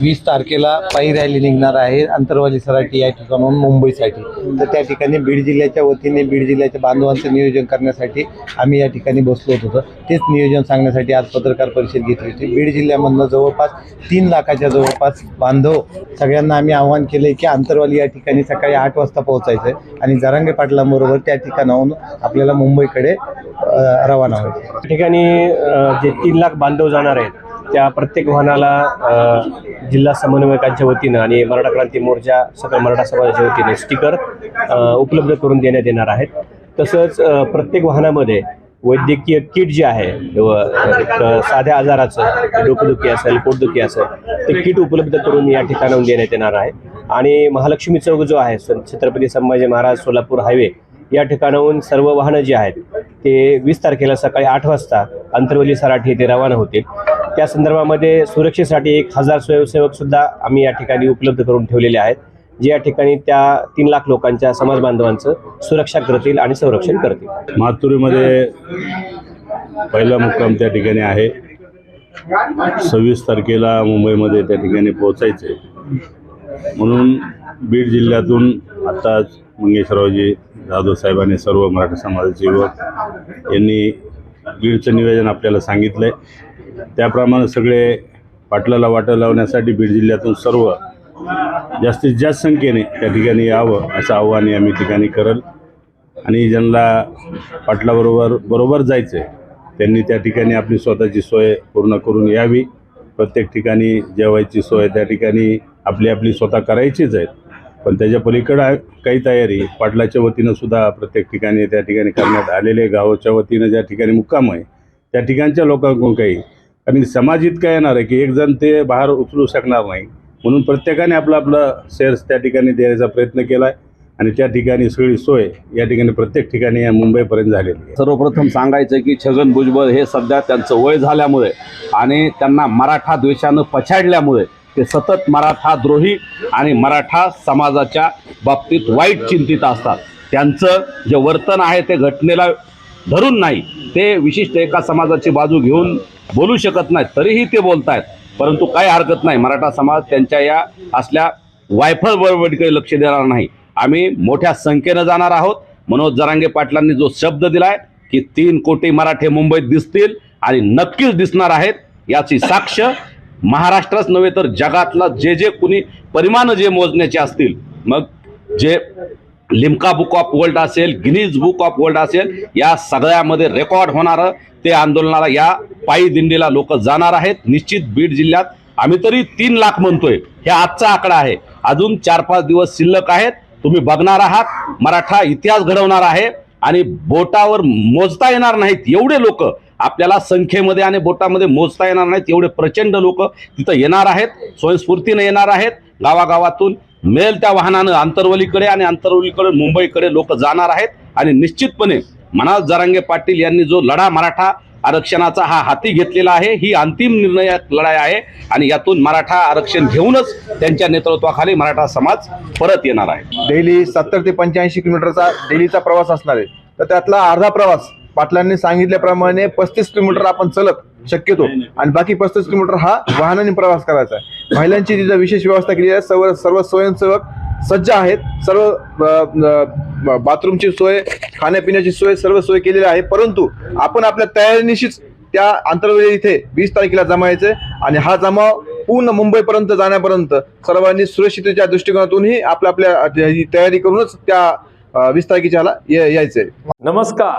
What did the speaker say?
वीस तारखेला पायी रॅली निघणार आहे अंतरवाली सराठी या ठिकाणाहून मुंबईसाठी. तर त्या ठिकाणी बीड जिल्ह्याच्या वतीने बीड जिल्ह्याच्या बांधवांचं नियोजन करण्यासाठी आम्ही या ठिकाणी बसलो होतो. तेच नियोजन सांगण्यासाठी आज पत्रकार परिषद घेतली होती. बीड जिल्ह्यामधनं जवळपास तीन लाखाच्या जवळपास बांधव सगळ्यांना आम्ही आवाहन केलं की अंतरवाली या ठिकाणी सकाळी आठ वाजता पोहोचायचं आहे आणि जरांगे पाटलांबरोबर त्या ठिकाणाहून आपल्याला मुंबईकडे रवाना व्हायचं ठिकाणी जे तीन लाख बांधव जाणार आहेत त्या प्रत्येक वाहनाला जिल्हा समन्वयकांच्या वतीनं आणि मराठा क्रांती मोर्चा सकल मराठा समाजाच्या वतीने स्टिकर उपलब्ध करून देण्यात येणार आहेत. तसंच प्रत्येक वाहनामध्ये वैद्यकीय किट जे आहे साध्या आजाराचं डोकदुखी असेल पोटदुखी असेल ते किट उपलब्ध करून या ठिकाणाहून देण्यात येणार आहे. आणि महालक्ष्मी चौक जो आहे छत्रपती संभाजी महाराज सोलापूर हायवे या ठिकाणाहून सर्व वाहनं जी आहेत ते वीस तारखेला सकाळी आठ वाजता अंतरवली सराठी येथे रवाना होतील. त्या संदर्भामध्ये सुरक्षेसाठी एक हजार स्वयंसेवक सुद्धा आम्ही या ठिकाणी उपलब्ध करून ठेवलेले आहेत जे या ठिकाणी त्या तीन लाख लोकांच्या समाज बांधवांचं सुरक्षा करतील आणि संरक्षण करतील. मातुरीमध्ये पहिला मुक्काम त्या ठिकाणी आहे. सव्वीस तारखेला मुंबईमध्ये त्या ठिकाणी पोहोचायचे म्हणून बीड जिल्ह्यातून आत्ताच मंगेशरावजी जाधव साहेबांनी सर्व मराठा समाजाचे युवक यांनी बीडचं निवेदन आपल्याला सांगितलं आहे त्याप्रमाणे सगळे पाटलाला वाटं लावण्यासाठी बीड जिल्ह्यातून सर्व जास्तीत जास्त संख्येने त्या ठिकाणी यावं असं आव्हान आम्ही ठिकाणी करल. आणि ज्यांना पाटलाबरोबर बरोबर जायचं आहे त्यांनी त्या ठिकाणी आपली स्वतःची सोय पूर्ण करून यावी. प्रत्येक ठिकाणी जेवायची सोय त्या ठिकाणी आपली आपली स्वतः करायचीच आहेत. पण त्याच्या पलीकडं काही तयारी पाटलाच्या वतीनं सुद्धा प्रत्येक ठिकाणी त्या ठिकाणी करण्यात आलेले गावाच्या वतीनं ज्या ठिकाणी मुक्काम आहे त्या ठिकाणच्या लोकांकडून काही. कारण समाज इतका येणार आहे की एक जण ते बाहेर उचलू शकणार नाही. म्हणून प्रत्येकाने आपलं आपलं शेअर्स त्या ठिकाणी द्यायचा प्रयत्न केला आहे आणि त्या ठिकाणी सगळी सोय या ठिकाणी प्रत्येक ठिकाणी या मुंबईपर्यंत झालेली आहे. सर्वप्रथम सांगायचं की छगन भुजबळ हे सध्या त्यांचं वय झाल्यामुळे आणि त्यांना मराठा द्वेषानं पछाडल्यामुळे ते सतत मराठा द्रोही आणि मराठा समाजाच्या बाबतीत वाईट चिंतित असतात. त्यांचं जे वर्तन आहे ते घटनेला धरून नाही ते विशिष्ट एका समाजाची बाजू घेऊन बोलू शकत नाहीत तरीही ते बोलतायत. परंतु काही हरकत नाही मराठा समाज त्यांच्या या असल्या वायफळ बळबडीकडे लक्ष देणार नाही. आम्ही मोठ्या संख्येनं जाणार आहोत. मनोज जरांगे पाटलांनी जो शब्द दिलाय की तीन कोटी मराठे मुंबईत दिसतील आणि नक्कीच दिसणार आहेत याची साक्ष महाराष्ट्रच नव्हे तर जगातला जे जे कुणी परिमाण जे मोजण्याचे असतील मग जे लिम्का बुक ऑफ वर्ल्ड असेल गिनीज बुक ऑफ वर्ल्ड असेल या सगळ्यामध्ये रेकॉर्ड होणारं ते आंदोलनाला या पायी दिंडीला लोक जाणार आहेत. निश्चित बीड जिल्ह्यात आम्ही तरी तीन लाख म्हणतोय. हे आजचा आकडा आहे. अजून चार पाच दिवस शिल्लक आहेत. तुम्ही बघणार आहात. मराठा इतिहास घडवणार आहे. आणि बोटावर मोजता येणार नाहीत एवढे लोक. आपल्याला संख्येमध्ये आणि बोटामध्ये मोजता येणार नाहीत. एवढे प्रचंड लोक तिथं येणार आहेत. स्वयंस्फूर्तीने येणार आहेत. गावागावातून मिळेल त्या वाहनानं आंतरवलीकडे आणि आंतरवलीकडे मुंबईकडे लोक जाणार आहेत. आणि निश्चितपणे मनाज जरांगे पाटील यांनी जो लढा मराठा आरक्षणाचा हा हाती घेतलेला आहे ही अंतिम निर्णय लढाई आहे. आणि यातून मराठा आरक्षण घेऊनच त्यांच्या नेतृत्वाखाली मराठा समाज परत येणार आहे. डेली सत्तर ते पंच्याऐंशी किलोमीटरचा डेलीचा प्रवास असणार आहे. तर त्यातला अर्धा प्रवास पाटलांनी सांगितल्याप्रमाणे पस्तीस किलोमीटर आपण चलत शक्यतो. आणि बाकी पस्तीस किलोमीटर हा वाहनाने प्रवास करायचा आहे. महिलांची तिथं विशेष व्यवस्था केली आहे. सर्व सर्व स्वयंसेवक सज्ज आहेत. सर्व बाथरूमची सोय खाण्यापिण्याची सोय सर्व सोय केलेली आहे. परंतु आपण आपल्या तयारीनिशीच त्या आंतरवेळी इथे वीस तारखेला जमायचे आणि हा जमाव पूर्ण मुंबईपर्यंत जाण्यापर्यंत सर्वांनी सुरक्षिततेच्या दृष्टिकोनातूनही आपल्या आपल्या तयारी करूनच त्या वीस तारखेच्या यायचंय. नमस्कार.